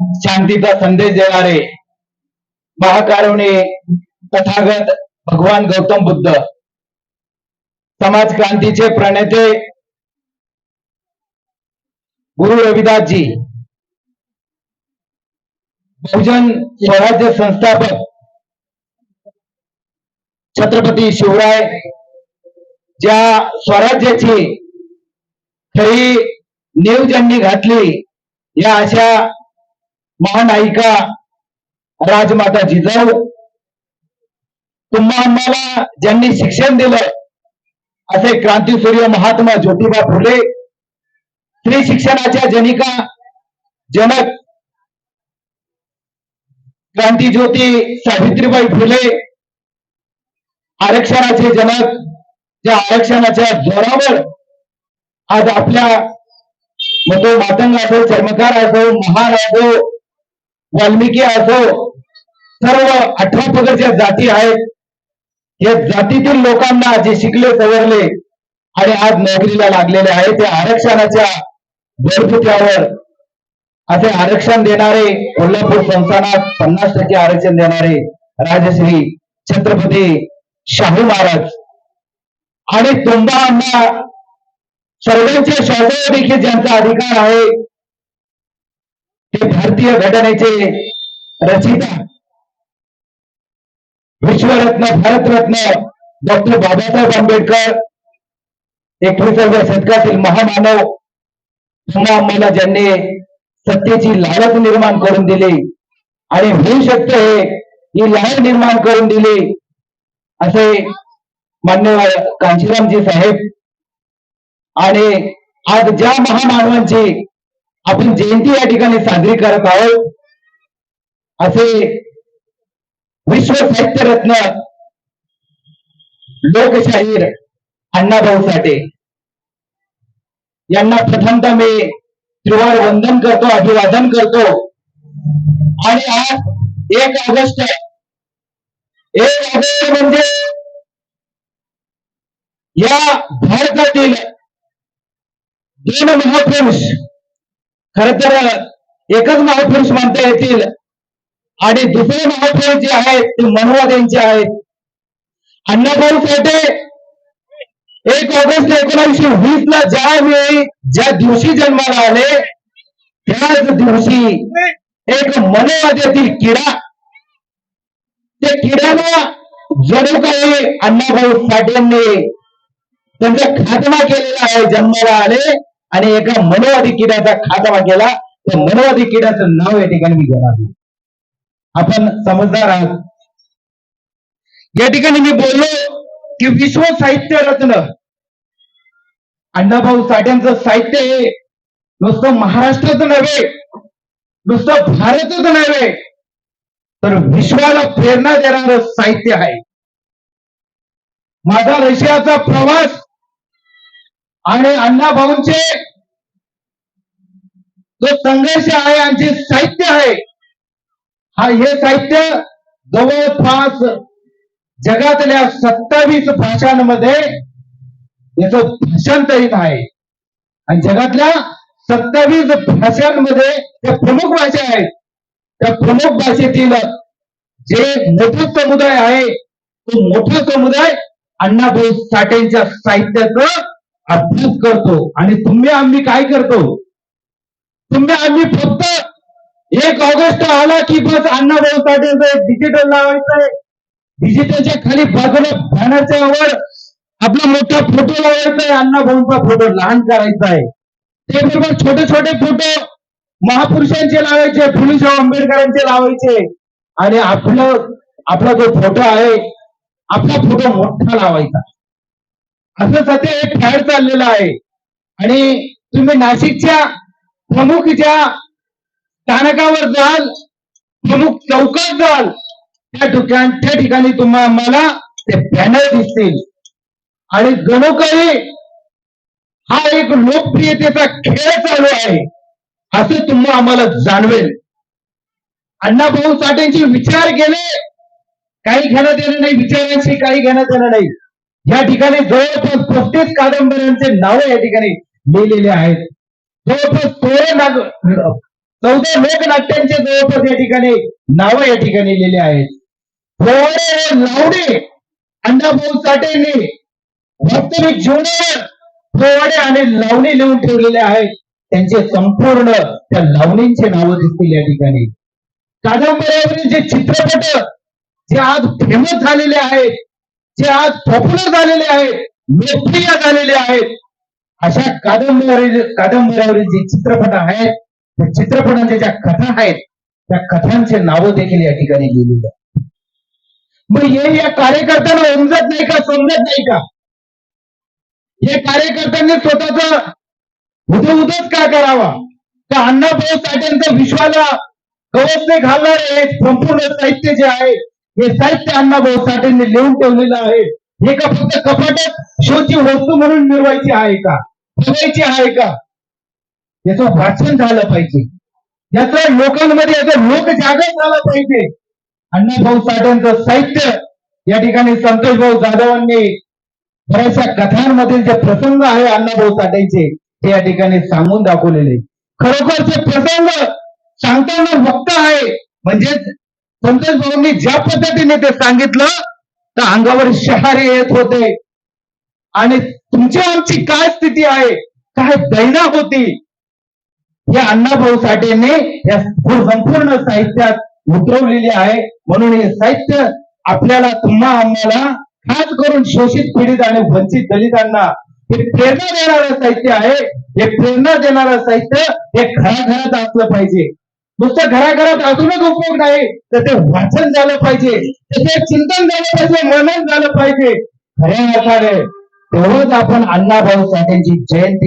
शांतीचा संदेश देणारे महाकारुणी तथागत भगवान गौतम बुद्ध समाज क्रांतीचे प्रणेते गुरु रविदासजी बहुजन स्वराज्य संस्थापक छत्रपती शिवराय ज्या स्वराज्याची खरी नेव घातली या अशा महानायिका राजमाता जिजाऊ तुम्हा आम्हाला ज्यांनी शिक्षण दिलं असे क्रांतीसूर्य महात्मा ज्योतिबा फुले स्त्री शिक्षणाच्या जनिका जनक क्रांतीज्योती सावित्रीबाई फुले आरक्षणाचे जनक ज्या आरक्षणाच्या जोरावर आज आपल्या मतो मातंग असो चर्मकार असो महान असो वाल्मिकी असो सर्व अठरा प्रकारच्या जाती आहेत या जातीतील लोकांना जे शिकले सवरले आणि आज नोकरीला लागलेले आहेत त्या आरक्षणाच्या बळबुत्यावर असे आरक्षण देणारे कोल्हापूर संस्थानात पन्नास टक्के आरक्षण देणारे राजश्री छत्रपती शाहू महाराज. आणि तुम्हा अण्णा सर्वांच्या श्वासावर देखील ज्यांचा अधिकार आहे ते भारतीय घटनेचे रचिता विश्वरत्न भारतरत्न डॉक्टर बाबासाहेब आंबेडकर एकविसाव्या शतकातील महामानव तुम्हा आम्हाला ज्यांनी सत्तेची लालच निर्माण करून दिली. आणि होऊ शकते ही लाल निर्माण करून दिली असे मान्यवर कांशीरामजी साहेब. आणि आज ज्या महामानवांची आपण जयंती या ठिकाणी साजरी करत आहोत. असे विश्व साहित्य रत्न लोकशाहीर अण्णाभाऊ साठे. यांना प्रथमतः मी त्रिवार वंदन करतो अभिवादन करतो. आणि आज एक ऑगस्ट एक ऑगस्ट म्हणजे या भारतातील दोन महापुरुष खर तर एकच महापुरुष मानता येतील. आणि दुसरे महापुरुष जे आहेत ते मनोवाद यांचे आहेत. अण्णाभाऊ साठे एक ऑगस्ट एकोणीसशे वीस ला ज्या वेळी ज्या दिवशी जन्माला आले त्याच दिवशी एक मनोवाद्यातील किडा त्या किड्याला जणू काही अण्णाभाऊ साठेंनी त्यांचा खात्मा केलेला आहे जन्माला आले. आणि एका मनोवादी किड्याचा खातावा केला. त्या मनोवादी किड्याचं नाव या ठिकाणी मी घेणार नाही. आपण समजदार आहोत. या ठिकाणी मी बोललो की विश्व साहित्य रत्न. अण्णाभाऊ साठ्यांचं साहित्य हे नुसतं महाराष्ट्राचं नव्हे नुसतं भारतच नव्हे तर विश्वाला प्रेरणा देणारं साहित्य आहे. माझा रशियाचा प्रवास आणि अण्णाभाऊंचे जो संघर्ष आहे आणि जे साहित्य आहे हा हे साहित्य जवळपास जगातल्या सत्तावीस भाषांमध्ये याचं भाषांतरित आहे. आणि जगातल्या सत्तावीस भाषांमध्ये ज्या प्रमुख भाषा आहेत. त्या प्रमुख भाषेतील जे मोठा समुदाय आहे तो मोठा समुदाय अण्णाभाऊ साठेंच्या साहित्याचं अभ्यास करतो आणि तुम्ही आम्ही काय करतो? तुम्ही आम्ही फक्त एक ऑगस्ट आला की बस अण्णाभाऊ पाटील डिजिटल लावायचं आहे डिजिटलच्या खाली बाजूला बॅनरच्या वर आपला मोठा फोटो लावायचा आहे अण्णाभाऊंचा फोटो लहान करायचा आहे ते बरोबर छोटे छोटे फोटो महापुरुषांचे लावायचे फुलेशाह आंबेडकरांचे लावायचे. आणि आपलं आपला जो फोटो आहे आपला फोटो मोठा लावायचा. असं सध्या एक फॅड चाललेलं आहे. आणि तुम्ही नाशिकच्या प्रमुख ज्या स्थानकावर जाल प्रमुख चौकात जाल त्या ठिकाण त्या ठिकाणी तुम्हाला आम्हाला ते बॅनर दिसतील. आणि जणू काही हा एक लोकप्रियतेचा खेळ चालू आहे असं तुम्हाला आम्हाला जाणवेल. अण्णाभाऊ साठेंचे विचार केले काही घेण्यात येणार नाही विचारांशी काही घेण्यात येणार नाही. या ठिकाणी जवळपास पस्तीस कादंबऱ्यांचे नावं या ठिकाणी लिहिलेले आहेत. जवळपास सोळा नाग चौदा लोकनाट्यांचे जवळपास या ठिकाणी नावं या ठिकाणी लिहिले आहेत. पोवाडे व लावणे अण्णाभाऊ साठेने वास्तविक जीवनावर पोवाडे आणि लावणी लिहून ठेवलेले आहेत. त्यांचे संपूर्ण त्या लावणींचे नावं दिसतील या ठिकाणी. कादंबऱ्यावरील जे चित्रपट जे आज फेमस झालेले आहेत जे आज पॉप्युलर झालेले आहेत लोकप्रिय झालेले आहेत अशा कादंबरी कादंबऱ्यावरील जे चित्रपट आहेत त्या चित्रपटांच्या ज्या कथा आहेत त्या कथांचे नावं देखील या ठिकाणी लिहिलेली आहेत. मग हे या कार्यकर्त्यांना उमजत नाही का समजत नाही का? हे कार्यकर्त्यांनी स्वतःच उदच का करावा? तर अण्णाभाऊ साठ्यांचं विश्वाला कवचने घालणारे हे संपूर्ण साहित्य जे आहे हे साहित्य अण्णाभाऊ साठेंनी लिहून ठेवलेलं आहे. हे का फक्त कपाटात शोची वस्तू म्हणून मिळवायची आहे का? बघायची आहे का? याचं वाचन झालं पाहिजे. याचं लोकांमध्ये याचं लोक जागृत झालं पाहिजे. अण्णाभाऊ साठेंचं साहित्य या ठिकाणी संतोष भाऊ जाधवांनी बऱ्याचशा कथांमधील जे प्रसंग आहे अण्णाभाऊ साठेंचे ते या ठिकाणी सांगून दाखवलेले. खरोखर ते प्रसंग सांगताना वक्त आहे म्हणजेच संतोष भाऊंनी ज्या पद्धतीने ते सांगितलं तर अंगावर शहारे येत होते. आणि तुमची आमची काय स्थिती आहे? काय दैना होती? हे अण्णाभाऊ साठेने या संपूर्ण साहित्यात उतरवलेली आहे. म्हणून हे साहित्य आपल्याला तुम्हा आम्हाला खास करून शोषित पीडित आणि वंचित दलितांना हे प्रेरणा देणारं साहित्य आहे. हे प्रेरणा देणारं साहित्य हे घराघरात असलं पाहिजे. नुसतं घराघरात असूनच उपयोग नाही. तर ते वाचन झालं पाहिजे. त्याचे चिंतन झालं पाहिजे मनन झालं पाहिजे. खऱ्या अर्थाने तेवढंच आपण अण्णाभाऊ साठेंची जयंती